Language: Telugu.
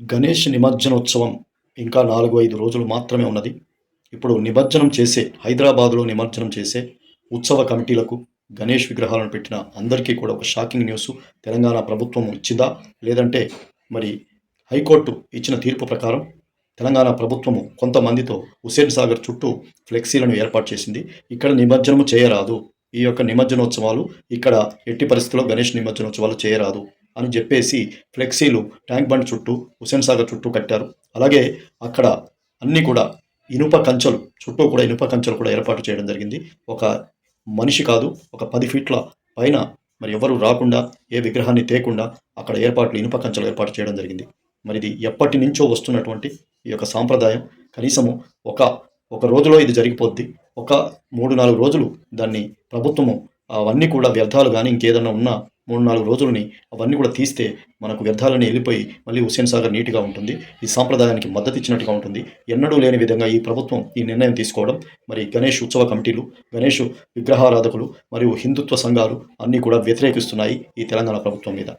గణేష్ నిమజ్జనోత్సవం ఇంకా నాలుగు ఐదు రోజులు మాత్రమే ఉన్నది. ఇప్పుడు నిమజ్జనం చేసే హైదరాబాద్లో నిమజ్జనం చేసే ఉత్సవ కమిటీలకు గణేష్ విగ్రహాలను పెట్టిన అందరికీ కూడా ఒక షాకింగ్ న్యూస్. తెలంగాణ ప్రభుత్వం ఇచ్చిందా? లేదంటే మరి హైకోర్టు ఇచ్చిన తీర్పు ప్రకారం తెలంగాణ ప్రభుత్వము కొంతమందితో హుసేన్ సాగర్ చుట్టూ ఫ్లెక్సీలను ఏర్పాటు చేసింది. ఇక్కడ నిమజ్జనము చేయరాదు. ఈ యొక్క నిమజ్జనోత్సవాలు ఇక్కడ ఎట్టి పరిస్థితుల్లో గణేష్ నిమజ్జనోత్సవాలు చేయరాదు. అని చెప్పేసి ఫ్లెక్సీలు ట్యాంక్ బండ్ చుట్టూ హుసేన్ సాగర్ చుట్టూ కట్టారు. అలాగే అక్కడ అన్నీ కూడా ఇనుప కంచెలు చుట్టూ కూడా ఇనుప కంచెలు కూడా ఏర్పాటు చేయడం జరిగింది. ఒక మనిషి కాదు ఒక పది ఫీట్ల పైన మరి ఎవరు రాకుండా ఏ విగ్రహాన్ని తేకుండా అక్కడ ఏర్పాట్లు ఇనుప కంచెలు ఏర్పాటు చేయడం జరిగింది. మరి ఇది ఎప్పటి నుంచో వస్తున్నటువంటి ఈ యొక్క సాంప్రదాయం. కనీసము ఒక ఒక రోజులో ఇది జరిగిపోద్ది. ఒక మూడు నాలుగు రోజులు దాన్ని ప్రభుత్వము అవన్నీ కూడా వ్యర్థాలు కానీ ఇంకేదన్నా ఉన్నా మూడు నాలుగు రోజులని అవన్నీ కూడా తీస్తే మనకు వ్యర్థాలని వెళ్ళిపోయి మళ్ళీ హుస్సేన్ సాగర్ నీట్గా ఉంటుంది. ఈ సాంప్రదాయానికి మద్దతు ఇచ్చినట్టుగా ఉంటుంది. ఎన్నడూ లేని విధంగా ఈ ప్రభుత్వం ఈ నిర్ణయం తీసుకోవడం మరి గణేష్ ఉత్సవ కమిటీలు గణేష్ విగ్రహారాధకులు మరియు హిందుత్వ సంఘాలు అన్నీ కూడా వ్యతిరేకిస్తున్నాయి ఈ తెలంగాణ ప్రభుత్వం మీద.